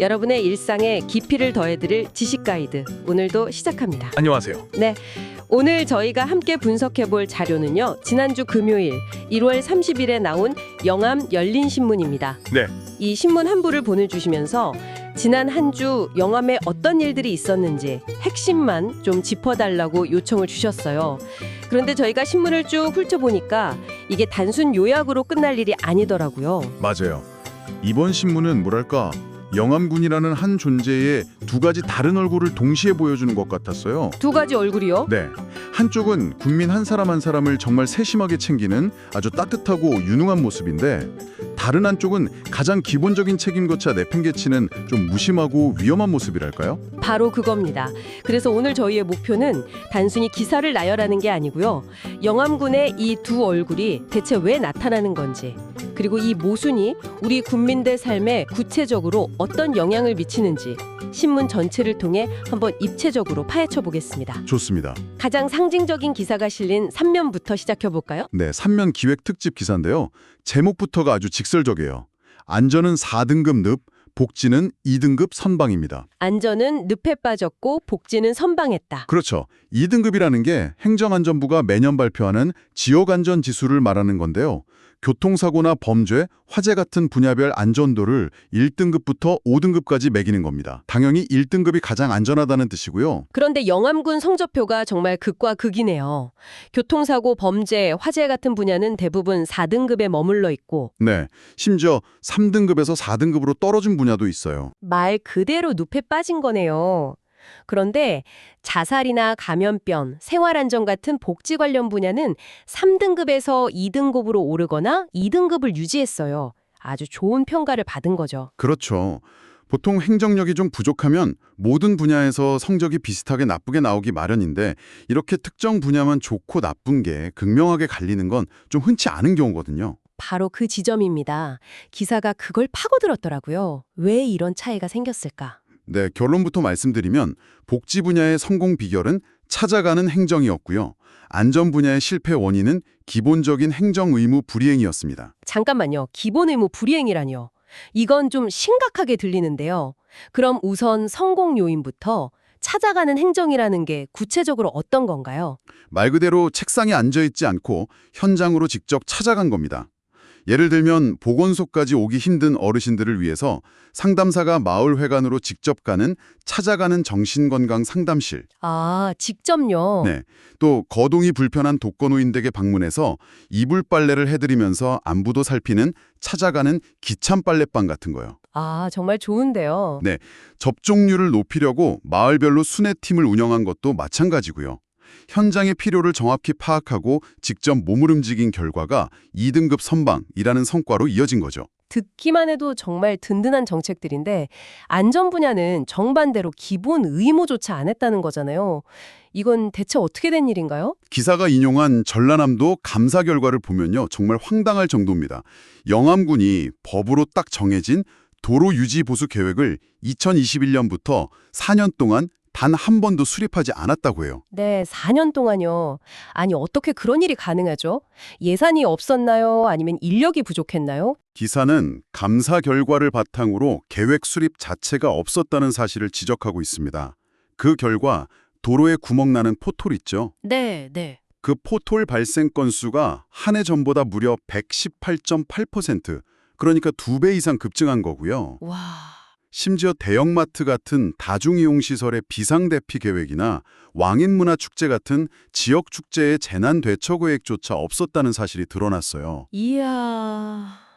여러분의 일상에 깊이를 더해드릴 지식 가이드 오늘도 시작합니다. 안녕하세요. 네. 오늘 저희가 함께 분석해 볼 자료는요. 지난주 금요일 1월 30일에 나온 영암 열린 신문입니다. 네. 이 신문 한 부를 보내주시면서 지난 한 주 영암에 어떤 일들이 있었는지 핵심만 좀 짚어달라고 요청을 주셨어요. 그런데 저희가 신문을 쭉 훑어보니까 이게 단순 요약으로 끝날 일이 아니더라고요. 맞아요. 이번 신문은 뭐랄까 영암군이라는 한 존재의 두 가지 다른 얼굴을 동시에 보여주는 것 같았어요. 두 가지 얼굴이요? 네, 한쪽은 국민 한 사람 한 사람을 정말 세심하게 챙기는 아주 따뜻하고 유능한 모습인데 다른 한쪽은 가장 기본적인 책임조차 내팽개치는 좀 무심하고 위험한 모습이랄까요? 바로 그겁니다. 그래서 오늘 저희의 목표는 단순히 기사를 나열하는 게 아니고요. 영암군의 이 두 얼굴이 대체 왜 나타나는 건지, 그리고 이 모순이 우리 국민들 삶에 구체적으로 어떤 영향을 미치는지 신문 전체를 통해 한번 입체적으로 파헤쳐 보겠습니다. 좋습니다. 가장 상징적인 기사가 실린 3면부터 시작해 볼까요? 네, 삼면 기획 특집 기사인데요. 제목부터가 아주 직 설적이에요. 안전은 4등급 늪, 복지는 2등급 선방입니다. 안전은 늪에 빠졌고 복지는 선방했다. 그렇죠. 2등급이라는 게 행정안전부가 매년 발표하는 지역안전 지수를 말하는 건데요. 교통사고나 범죄, 화재 같은 분야별 안전도를 1등급부터 5등급까지 매기는 겁니다. 당연히 1등급이 가장 안전하다는 뜻이고요. 그런데 영암군 성적표가 정말 극과 극이네요. 교통사고, 범죄, 화재 같은 분야는 대부분 4등급에 머물러 있고 네, 심지어 3등급에서 4등급으로 떨어진 분야도 있어요. 말 그대로 늪에 빠진 거네요. 그런데 자살이나 감염병, 생활안전 같은 복지 관련 분야는 3등급에서 2등급으로 오르거나 2등급을 유지했어요. 아주 좋은 평가를 받은 거죠. 그렇죠. 보통 행정력이 좀 부족하면 모든 분야에서 성적이 비슷하게 나쁘게 나오기 마련인데 이렇게 특정 분야만 좋고 나쁜 게 극명하게 갈리는 건 좀 흔치 않은 경우거든요. 바로 그 지점입니다. 기사가 그걸 파고들었더라고요. 왜 이런 차이가 생겼을까? 네, 결론부터 말씀드리면 복지 분야의 성공 비결은 찾아가는 행정이었고요. 안전 분야의 실패 원인은 기본적인 행정 의무 불이행이었습니다. 잠깐만요. 기본 의무 불이행이라뇨. 이건 좀 심각하게 들리는데요. 그럼 우선 성공 요인부터 찾아가는 행정이라는 게 구체적으로 어떤 건가요? 말 그대로 책상에 앉아 있지 않고 현장으로 직접 찾아간 겁니다. 예를 들면 보건소까지 오기 힘든 어르신들을 위해서 상담사가 마을 회관으로 직접 가는 찾아가는 정신건강 상담실, 아, 직접요? 네. 또 거동이 불편한 독거노인댁에 방문해서 이불 빨래를 해드리면서 안부도 살피는 찾아가는 기참 빨래방 같은 거요. 아, 정말 좋은데요. 네. 접종률을 높이려고 마을별로 순회팀을 운영한 것도 마찬가지고요. 현장의 필요를 정확히 파악하고 직접 몸을 움직인 결과가 2등급 선방이라는 성과로 이어진 거죠. 듣기만 해도 정말 든든한 정책들인데 안전 분야는 정반대로 기본 의무조차 안 했다는 거잖아요. 이건 대체 어떻게 된 일인가요? 기사가 인용한 전라남도 감사 결과를 보면요. 정말 황당할 정도입니다. 영암군이 법으로 딱 정해진 도로 유지 보수 계획을 2021년부터 4년 동안 단 한 번도 수립하지 않았다고 해요. 네, 4년 동안요. 아니, 어떻게 그런 일이 가능하죠? 예산이 없었나요? 아니면 인력이 부족했나요? 기사는 감사 결과를 바탕으로 계획 수립 자체가 없었다는 사실을 지적하고 있습니다. 그 결과 도로에 구멍 나는 포톨 있죠. 네, 네. 그 포톨 발생 건수가 한 해 전보다 무려 118.8%, 그러니까 두 배 이상 급증한 거고요. 와. 심지어 대형마트 같은 다중이용 시설의 비상대피 계획이나 왕인문화축제 같은 지역축제의 재난대처 계획조차 없었다는 사실이 드러났어요. 이야.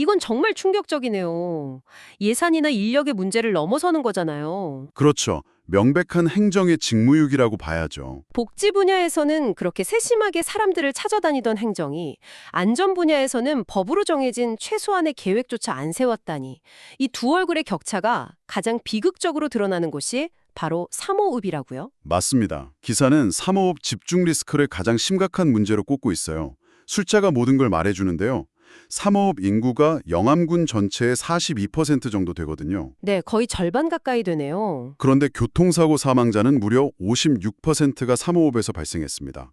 이건 정말 충격적이네요. 예산이나 인력의 문제를 넘어서는 거잖아요. 그렇죠. 명백한 행정의 직무유기라고 봐야죠. 복지 분야에서는 그렇게 세심하게 사람들을 찾아다니던 행정이 안전 분야에서는 법으로 정해진 최소한의 계획조차 안 세웠다니 이 두 얼굴의 격차가 가장 비극적으로 드러나는 곳이 바로 삼호읍이라고요. 맞습니다. 기사는 삼호업 집중 리스크를 가장 심각한 문제로 꼽고 있어요. 숫자가 모든 걸 말해주는데요. 삼호업 인구가 영암군 전체의 42% 정도 되거든요. 네, 거의 절반 가까이 되네요. 그런데 교통사고 사망자는 무려 56%가 삼호업에서 발생했습니다.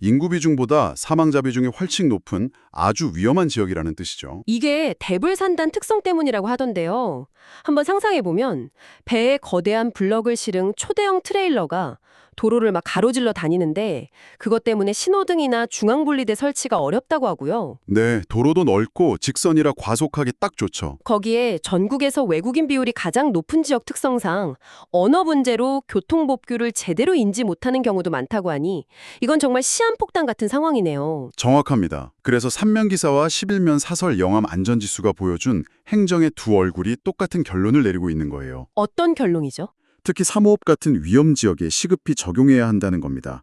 인구 비중보다 사망자 비중이 훨씬 높은 아주 위험한 지역이라는 뜻이죠. 이게 대불산단 특성 때문이라고 하던데요. 한번 상상해 보면 배에 거대한 블럭을 실은 초대형 트레일러가 도로를 막 가로질러 다니는데 그것 때문에 신호등이나 중앙분리대 설치가 어렵다고 하고요. 네, 도로도 넓고 직선이라 과속하기 딱 좋죠. 거기에 전국에서 외국인 비율이 가장 높은 지역 특성상 언어 문제로 교통법규를 제대로 인지 못하는 경우도 많다고 하니 이건 정말 시한폭탄 같은 상황이네요. 정확합니다. 그래서 삼면기사와 11면 사설 영암 안전지수가 보여준 행정의 두 얼굴이 똑같은 결론을 내리고 있는 거예요. 어떤 결론이죠? 특히 3호업 같은 위험 지역에 시급히 적용해야 한다는 겁니다.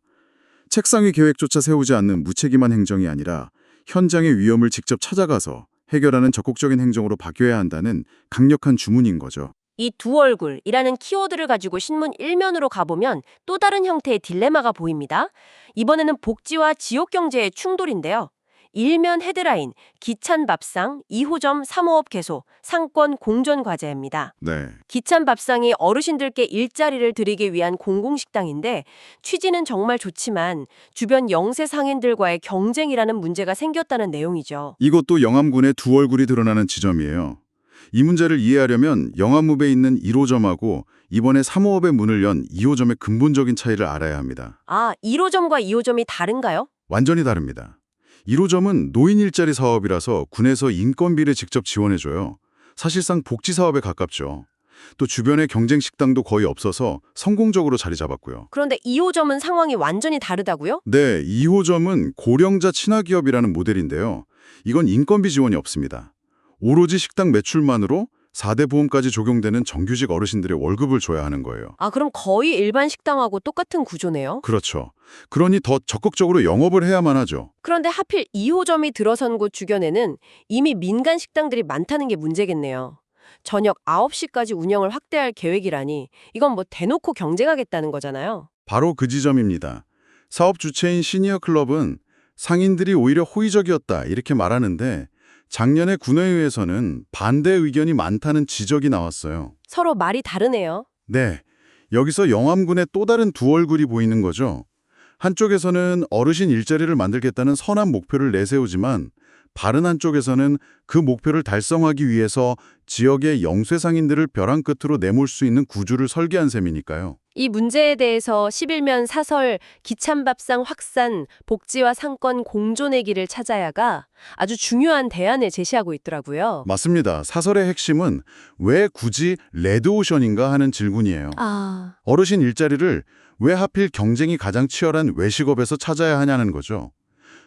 책상 위 계획조차 세우지 않는 무책임한 행정이 아니라 현장의 위험을 직접 찾아가서 해결하는 적극적인 행정으로 바뀌어야 한다는 강력한 주문인 거죠. 이 두 얼굴이라는 키워드를 가지고 신문 일면으로 가보면 또 다른 형태의 딜레마가 보입니다. 이번에는 복지와 지역 경제의 충돌인데요. 일면 헤드라인, 기찬 밥상, 2호점 3호업 개소, 상권 공존 과제입니다. 네. 기찬 밥상이 어르신들께 일자리를 드리기 위한 공공식당인데 취지는 정말 좋지만 주변 영세 상인들과의 경쟁이라는 문제가 생겼다는 내용이죠. 이것도 영암군의 두 얼굴이 드러나는 지점이에요. 이 문제를 이해하려면 영암읍에 있는 1호점하고 이번에 3호업의 문을 연 2호점의 근본적인 차이를 알아야 합니다. 아, 1호점과 2호점이 다른가요? 완전히 다릅니다. 1호점은 노인 일자리 사업이라서 군에서 인건비를 직접 지원해줘요. 사실상 복지 사업에 가깝죠. 또 주변에 경쟁 식당도 거의 없어서 성공적으로 자리 잡았고요. 그런데 2호점은 상황이 완전히 다르다고요? 네, 2호점은 고령자 친화기업이라는 모델인데요. 이건 인건비 지원이 없습니다. 오로지 식당 매출만으로 4대 보험까지 적용되는 정규직 어르신들의 월급을 줘야 하는 거예요. 아, 그럼 거의 일반 식당하고 똑같은 구조네요. 그렇죠. 그러니 더 적극적으로 영업을 해야만 하죠. 그런데 하필 2호점이 들어선 곳 주변에는 이미 민간 식당들이 많다는 게 문제겠네요. 저녁 9시까지 운영을 확대할 계획이라니 이건 뭐 대놓고 경쟁하겠다는 거잖아요. 바로 그 지점입니다. 사업 주체인 시니어 클럽은 상인들이 오히려 호의적이었다 이렇게 말하는데 작년에 군의회에서는 반대 의견이 많다는 지적이 나왔어요. 서로 말이 다르네요. 네, 여기서 영암군의 또 다른 두 얼굴이 보이는 거죠. 한쪽에서는 어르신 일자리를 만들겠다는 선한 목표를 내세우지만 다른 한쪽에서는 그 목표를 달성하기 위해서 지역의 영쇄 상인들을 벼랑 끝으로 내몰 수 있는 구조를 설계한 셈이니까요. 이 문제에 대해서 11면 사설, 기찬밥상 확산, 복지와 상권 공존의 길을 찾아야가 아주 중요한 대안을 제시하고 있더라고요. 맞습니다. 사설의 핵심은 왜 굳이 레드오션인가 하는 질문이에요. 아, 어르신 일자리를 왜 하필 경쟁이 가장 치열한 외식업에서 찾아야 하냐는 거죠.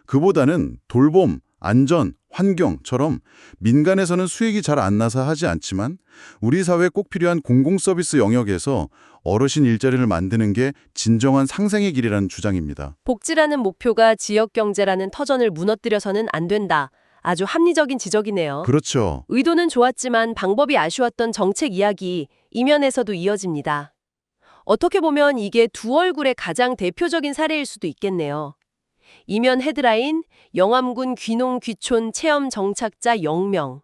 그보다는 돌봄, 안전, 환경처럼 민간에서는 수익이 잘 안 나서 하지 않지만 우리 사회에 꼭 필요한 공공서비스 영역에서 어르신 일자리를 만드는 게 진정한 상생의 길이라는 주장입니다. 복지라는 목표가 지역 경제라는 터전을 무너뜨려서는 안 된다. 아주 합리적인 지적이네요. 그렇죠. 의도는 좋았지만 방법이 아쉬웠던 정책 이야기 이면에서도 이어집니다. 어떻게 보면 이게 두 얼굴의 가장 대표적인 사례일 수도 있겠네요. 이면 헤드라인 영암군 귀농 귀촌 체험 정착자 0명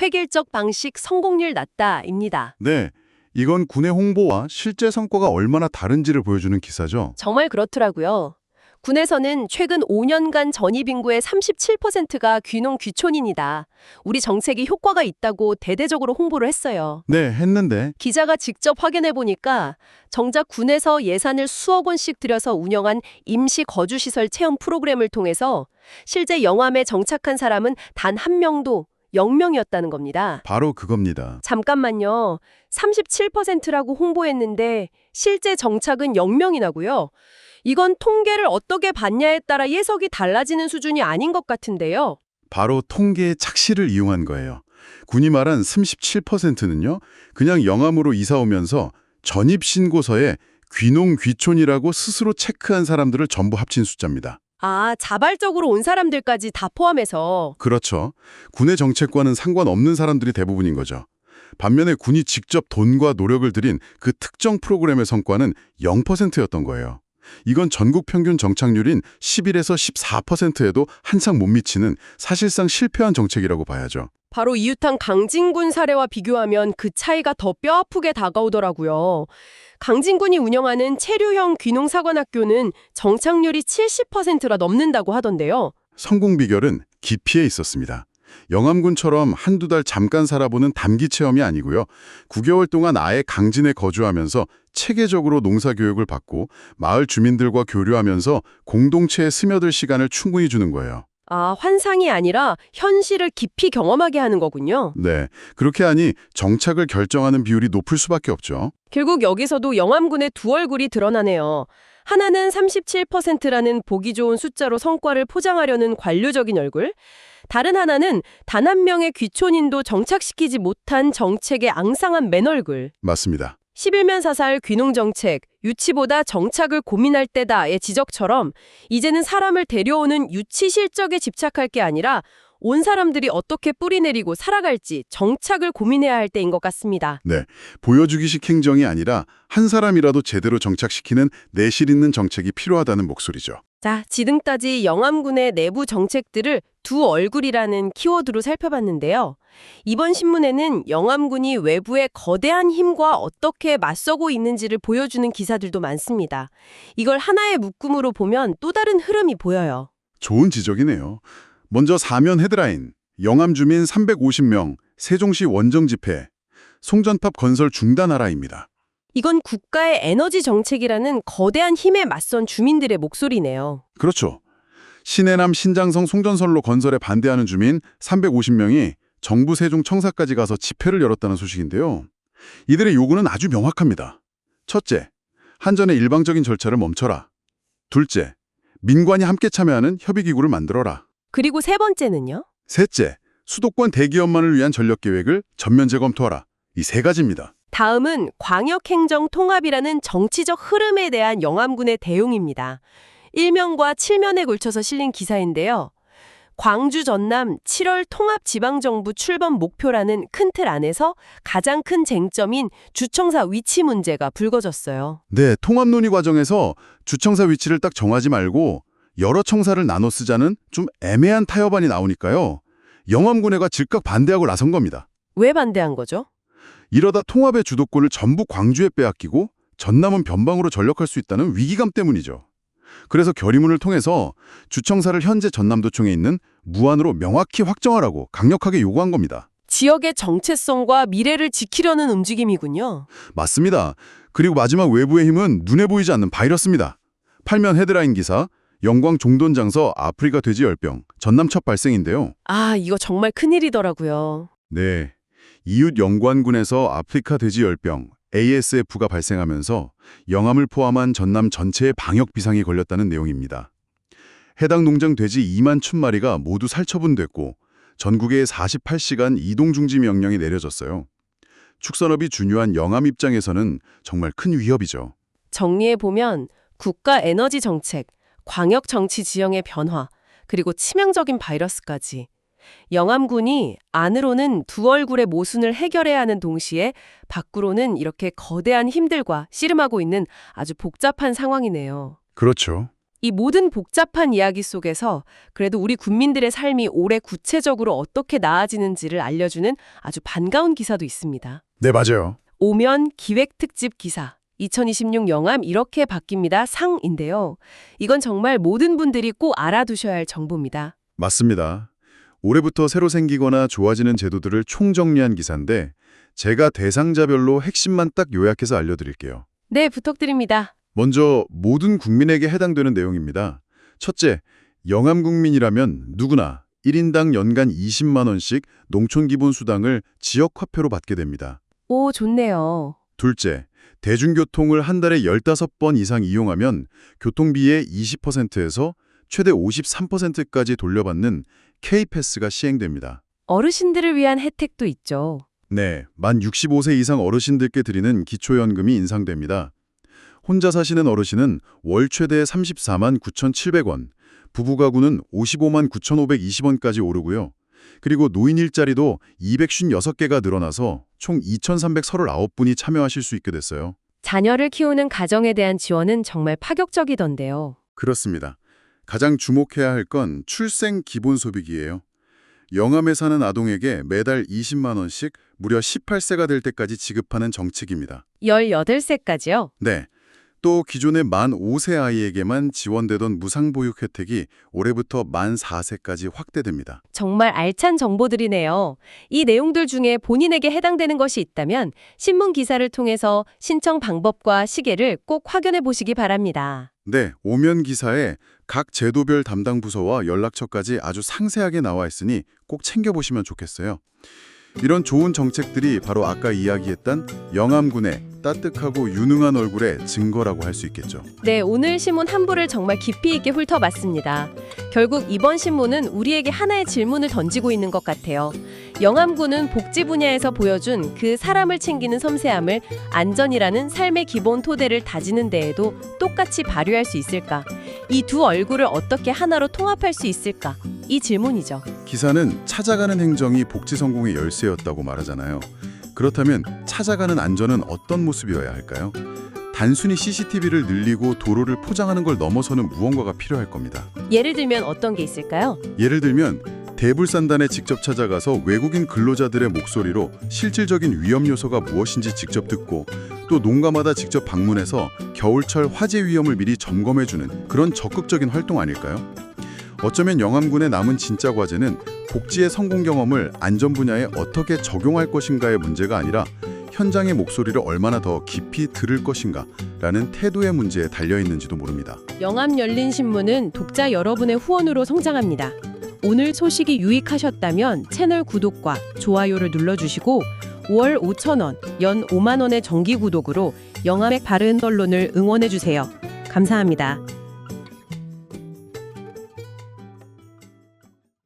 획일적 방식 성공률 낮다입니다. 네, 이건 군의 홍보와 실제 성과가 얼마나 다른지를 보여주는 기사죠. 정말 그렇더라고요. 군에서는 최근 5년간 전입 인구의 37%가 귀농 귀촌인이다. 우리 정책이 효과가 있다고 대대적으로 홍보를 했어요. 네, 했는데 기자가 직접 확인해 보니까 정작 군에서 예산을 수억 원씩 들여서 운영한 임시 거주 시설 체험 프로그램을 통해서 실제 영암에 정착한 사람은 단 한 명도 0명이었다는 겁니다. 바로 그겁니다. 잠깐만요. 37%라고 홍보했는데 실제 정착은 0명이나고요. 이건 통계를 어떻게 봤냐에 따라 예석이 달라지는 수준이 아닌 것 같은데요. 바로 통계의 착시를 이용한 거예요. 군이 말한 37%는요. 그냥 영암으로 이사 오면서 전입 신고서에 귀농 귀촌이라고 스스로 체크한 사람들을 전부 합친 숫자입니다. 아, 자발적으로 온 사람들까지 다 포함해서 그렇죠. 군의 정책과는 상관없는 사람들이 대부분인 거죠. 반면에 군이 직접 돈과 노력을 들인 그 특정 프로그램의 성과는 0%였던 거예요. 이건 전국 평균 정착률인 11에서 14%에도 한창 못 미치는 사실상 실패한 정책이라고 봐야죠. 바로 이웃한 강진군 사례와 비교하면 그 차이가 더 뼈아프게 다가오더라고요. 강진군이 운영하는 체류형 귀농사관학교는 정착률이 70%가 넘는다고 하던데요. 성공 비결은 깊이에 있었습니다. 영암군처럼 한두 달 잠깐 살아보는 단기 체험이 아니고요. 9개월 동안 아예 강진에 거주하면서 체계적으로 농사 교육을 받고 마을 주민들과 교류하면서 공동체에 스며들 시간을 충분히 주는 거예요. 아, 환상이 아니라 현실을 깊이 경험하게 하는 거군요. 네, 그렇게 하니 정착을 결정하는 비율이 높을 수밖에 없죠. 결국 여기서도 영암군의 두 얼굴이 드러나네요. 하나는 37%라는 보기 좋은 숫자로 성과를 포장하려는 관료적인 얼굴, 다른 하나는 단 한 명의 귀촌인도 정착시키지 못한 정책의 앙상한 맨 얼굴. 맞습니다. 11면 사살 귀농 정책, 유치보다 정착을 고민할 때다의 지적처럼 이제는 사람을 데려오는 유치 실적에 집착할 게 아니라 온 사람들이 어떻게 뿌리내리고 살아갈지 정착을 고민해야 할 때인 것 같습니다. 보여주기식 행정이 아니라 한 사람이라도 제대로 정착시키는 내실 있는 정책이 필요하다는 목소리죠. 자, 지금까지 영암군의 내부 정책들을 두 얼굴이라는 키워드로 살펴봤는데요. 이번 신문에는 영암군이 외부의 거대한 힘과 어떻게 맞서고 있는지를 보여주는 기사들도 많습니다. 이걸 하나의 묶음으로 보면 또 다른 흐름이 보여요. 좋은 지적이네요. 먼저 사면 헤드라인, 영암 주민 350명, 세종시 원정 집회, 송전탑 건설 중단하라입니다. 이건 국가의 에너지 정책이라는 거대한 힘에 맞선 주민들의 목소리네요. 그렇죠. 신해남 신장성 송전선로 건설에 반대하는 주민 350명이 정부 세종 청사까지 가서 집회를 열었다는 소식인데요. 이들의 요구는 아주 명확합니다. 첫째, 한전의 일방적인 절차를 멈춰라. 둘째, 민관이 함께 참여하는 협의기구를 만들어라. 그리고 세 번째는요? 셋째, 수도권 대기업만을 위한 전력 계획을 전면 재검토하라. 이 세 가지입니다. 다음은 광역행정 통합이라는 정치적 흐름에 대한 영암군의 대응입니다. 1면과 7면에 걸쳐서 실린 기사인데요. 광주 전남 7월 통합지방정부 출범 목표라는 큰 틀 안에서 가장 큰 쟁점인 주청사 위치 문제가 불거졌어요. 네, 통합 논의 과정에서 주청사 위치를 딱 정하지 말고 여러 청사를 나눠 쓰자는 좀 애매한 타협안이 나오니까요. 영암군회가 즉각 반대하고 나선 겁니다. 왜 반대한 거죠? 이러다 통합의 주도권을 전부 광주에 빼앗기고 전남은 변방으로 전력할 수 있다는 위기감 때문이죠. 그래서 결의문을 통해서 주청사를 현재 전남도청에 있는 무안으로 명확히 확정하라고 강력하게 요구한 겁니다. 지역의 정체성과 미래를 지키려는 움직임이군요. 맞습니다. 그리고 마지막 외부의 힘은 눈에 보이지 않는 바이러스입니다. 팔면 헤드라인 기사 영광 종돈 장서 아프리카 돼지 열병 전남 첫 발생인데요. 아, 이거 정말 큰일이더라고요. 네. 이웃 영관군에서 아프리카 돼지 열병 ASF가 발생하면서 영암을 포함한 전남 전체에 방역 비상이 걸렸다는 내용입니다. 해당 농장 돼지 2만 춘 마리가 모두 살처분됐고 전국에 48시간 이동 중지 명령이 내려졌어요. 축산업이 중요한 영암 입장에서는 정말 큰 위협이죠. 정리해 보면 국가 에너지 정책, 광역 정치 지형의 변화, 그리고 치명적인 바이러스까지 영암군이 안으로는 두 얼굴의 모순을 해결해야 하는 동시에 밖으로는 이렇게 거대한 힘들과 씨름하고 있는 아주 복잡한 상황이네요. 그렇죠. 이 모든 복잡한 이야기 속에서 그래도 우리 국민들의 삶이 올해 구체적으로 어떻게 나아지는지를 알려주는 아주 반가운 기사도 있습니다. 네, 맞아요. 오면 기획 특집 기사 2026 영암 이렇게 바뀝니다 상인데요. 이건 정말 모든 분들이 꼭 알아두셔야 할 정보입니다. 맞습니다. 올해부터 새로 생기거나 좋아지는 제도들을 총정리한 기사인데 제가 대상자별로 핵심만 딱 요약해서 알려드릴게요. 네, 부탁드립니다. 먼저 모든 국민에게 해당되는 내용입니다. 첫째, 영암 국민이라면 누구나 1인당 연간 20만 원씩 농촌 기본 수당을 지역 화폐로 받게 됩니다. 오, 좋네요. 둘째, 대중교통을 한 달에 15번 이상 이용하면 교통비의 20%에서 최대 53%까지 돌려받는 K패스가 시행됩니다. 어르신들을 위한 혜택도 있죠. 네, 만 65세 이상 어르신들께 드리는 기초연금이 인상됩니다. 혼자 사시는 어르신은 월 최대 34만 9,700원, 부부 가구는 55만 9,520원까지 오르고요. 그리고 노인 일자리도 256개가 늘어나서 총 2,339분이 참여하실 수 있게 됐어요. 자녀를 키우는 가정에 대한 지원은 정말 파격적이던데요. 그렇습니다. 가장 주목해야 할 건 출생 기본 소비기예요. 영암에 사는 아동에게 매달 20만 원씩 무려 18세가 될 때까지 지급하는 정책입니다. 18세까지요? 네. 또 기존의 만 5세 아이에게만 지원되던 무상보육 혜택이 올해부터 만 4세까지 확대됩니다. 정말 알찬 정보들이네요. 이 내용들 중에 본인에게 해당되는 것이 있다면 신문 기사를 통해서 신청 방법과 시계를 꼭 확인해 보시기 바랍니다. 네, 오면 기사에 각 제도별 담당 부서와 연락처까지 아주 상세하게 나와 있으니 꼭 챙겨보시면 좋겠어요. 이런 좋은 정책들이 바로 아까 이야기했던 영암군의 따뜻하고 유능한 얼굴의 증거라고 할 수 있겠죠. 네, 오늘 신문 한 부를 정말 깊이 있게 훑어봤습니다. 결국 이번 신문은 우리에게 하나의 질문을 던지고 있는 것 같아요. 영암군은 복지 분야에서 보여준 그 사람을 챙기는 섬세함을 안전이라는 삶의 기본 토대를 다지는 데에도 똑같이 발휘할 수 있을까? 이 두 얼굴을 어떻게 하나로 통합할 수 있을까? 이 질문이죠. 기사는 찾아가는 행정이 복지 성공의 열쇠였다고 말하잖아요. 그렇다면 찾아가는 안전은 어떤 모습이어야 할까요? 단순히 CCTV를 늘리고 도로를 포장하는 걸 넘어서는 무언가가 필요할 겁니다. 예를 들면 어떤 게 있을까요? 예를 들면 대불산단에 직접 찾아가서 외국인 근로자들의 목소리로 실질적인 위험 요소가 무엇인지 직접 듣고 또 농가마다 직접 방문해서 겨울철 화재 위험을 미리 점검해주는 그런 적극적인 활동 아닐까요? 어쩌면 영암군의 남은 진짜 과제는 복지의 성공 경험을 안전 분야에 어떻게 적용할 것인가의 문제가 아니라 현장의 목소리를 얼마나 더 깊이 들을 것인가 라는 태도의 문제에 달려 있는지도 모릅니다. 영암 열린 신문은 독자 여러분의 후원으로 성장합니다. 오늘 소식이 유익하셨다면 채널 구독과 좋아요를 눌러주시고 월 5천원, 연 5만원의 정기 구독으로 영암의 바른 언론을 응원해주세요. 감사합니다.